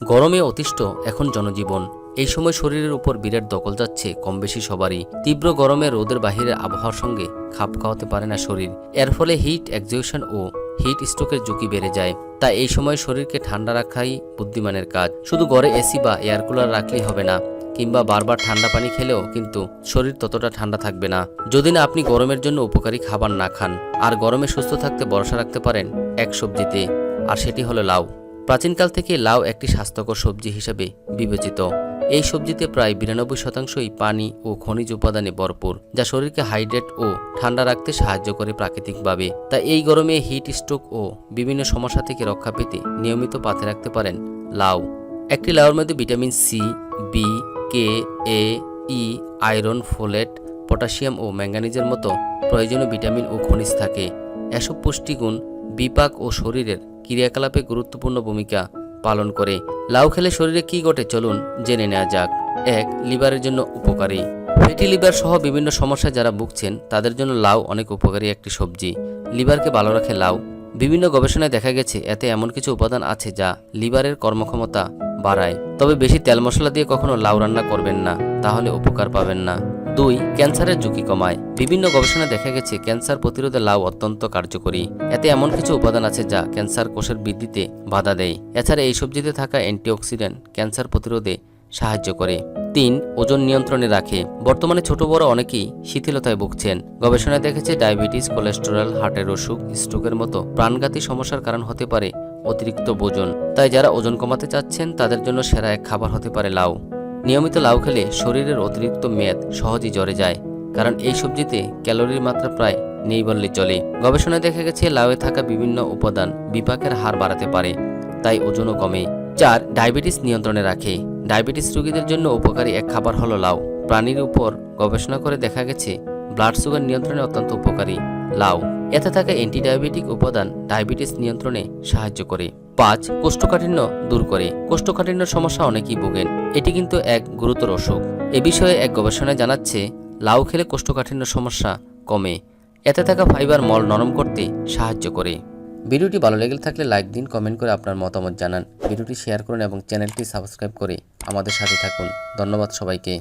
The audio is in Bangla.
গরমে অতিষ্ঠ এখন জনজীবন। এই সময় শরীরের উপর বিরাট দখল যাচ্ছে কম বেশি সবারই। তীব্র গরমে রোদের বাহিরের আবহাওয়ার সঙ্গে খাপ খাওয়াতে পারে না শরীর। এর ফলে হিট এক্সিবিশন ও হিট স্ট্রোকের ঝুঁকি বেড়ে যায়। তাই এই সময় শরীরকে ঠান্ডা রাখাই বুদ্ধিমানের কাজ। শুধু ঘরে এসি বা এয়ার কুলার রাখলেই হবে না, কিংবা বারবার ঠান্ডা পানি খেলেও কিন্তু শরীর ততটা ঠান্ডা থাকবে না। যদি না আপনি গরমের জন্য উপকারী খাবার না খান, আর গরমে সুস্থ থাকতে ভরসা রাখতে পারেন এক সবজিতে, আর সেটি হলো লাউ। প্রাচীনকাল থেকে লাউ একটি স্বাস্থ্যকর সবজি হিসেবে বিবেচিত। এই সবজিতে প্রায় বিরানব্বই শতাংশই পানি ও খনিজ উপাদানে ভরপুর, যা শরীরকে হাইড্রেট ও ঠান্ডা রাখতে সাহায্য করে প্রাকৃতিকভাবে। তাই এই গরমে হিট স্ট্রোক ও বিভিন্ন সমস্যা থেকে রক্ষা পেতে নিয়মিত পাতে রাখতে পারেন লাউ। একটি লাউর মধ্যে vitamin C B K A E iron, folate, potassium ও ম্যাঙ্গানিজের মতো প্রয়োজনীয় ভিটামিন ও খনিজ থাকে। এসব পুষ্টিগুণ বিপাক ও শরীরের ক্রিয়াকলাপে গুরুত্বপূর্ণ ভূমিকা পালন করে। লাউ খেলে শরীরে কি ঘটে চলুন জেনে নেওয়া যাক। এক, লিভারের জন্য উপকারী। ফ্যাটি লিভার সহ বিভিন্ন সমস্যায় যারা ভুগছেন, তাদের জন্য লাউ অনেক উপকারী একটি সবজি। লিভারকে ভালো রাখে লাউ। বিভিন্ন গবেষণায় দেখা গেছে, এতে এমন কিছু উপাদান আছে যা লিভারের কর্মক্ষমতা বাড়ায়। তবে বেশি তেল মশলা দিয়ে কখনো লাউ রান্না করবেন না, তাহলে উপকার পাবেন না। দুই, ক্যান্সারের ঝুঁকি কমায়। বিভিন্ন গবেষণায় দেখা গেছে, ক্যান্সার প্রতিরোধে লাউ অত্যন্ত কার্যকরী। এতে এমন কিছু উপাদান আছে যা ক্যান্সার কোষের বৃদ্ধিতে বাধা দেয়। এছাড়া এই সবজিতে থাকা অ্যান্টিঅক্সিডেন্ট ক্যান্সার প্রতিরোধে সাহায্য করে। তিন, ওজন নিয়ন্ত্রণে রাখে। বর্তমানে ছোট বড় অনেকেই শিথিলতায় ভুগছেন। গবেষণায় দেখেছে, ডায়াবেটিস, কোলেস্টেরল, হার্টের অসুখ, স্ট্রোকের মতো প্রাণঘাতী সমস্যার কারণ হতে পারে অতিরিক্ত ওজন। তাই যারা ওজন কমাতে চাচ্ছেন, তাদের জন্য সেরা এক খাবার হতে পারে লাউ। নিয়মিত লাউ খেলে শরীরের অতিরিক্ত মেদ সহজেই জ্বরে যায়, কারণ এই সবজিতে ক্যালোরির মাত্রা প্রায় নেই বললে চলে। গবেষণায় দেখা গেছে, লাউয়ে থাকা বিভিন্ন উপাদান বিপাকের হার বাড়াতে পারে, তাই ওজনও কমে। চার, ডায়াবেটিস নিয়ন্ত্রণে রাখে। ডায়াবেটিস রোগীদের জন্য উপকারী এক খাবার হলো লাউ। প্রাণীর উপর গবেষণা করে দেখা গেছে, ব্লাড সুগার নিয়ন্ত্রণে অত্যন্ত উপকারী লাউ। এতে থাকা অ্যান্টিডায়াবেটিক উপাদান ডায়াবেটিস নিয়ন্ত্রণে সাহায্য করে। পাঁচ, কোষ্ঠকাঠিন্য দূর করে। কোষ্ঠকাঠিন্য সমস্যা অনেকেই ভোগেন। এটি কিন্তু এক গুরুতর অসুখ। এ বিষয়ে এক গবেষণায় জানাচ্ছে, লাউ খেলে কোষ্ঠকাঠিন্য সমস্যা কমে। এতে থাকা ফাইবার মল নরম করতে সাহায্য করে। ভিডিওটি ভালো লেগে থাকলে লাইক দিন, কমেন্ট করে আপনার মতামত জানান। ভিডিওটি শেয়ার করুন এবং চ্যানেলটি সাবস্ক্রাইব করে আমাদের সাথে থাকুন। ধন্যবাদ সবাইকে।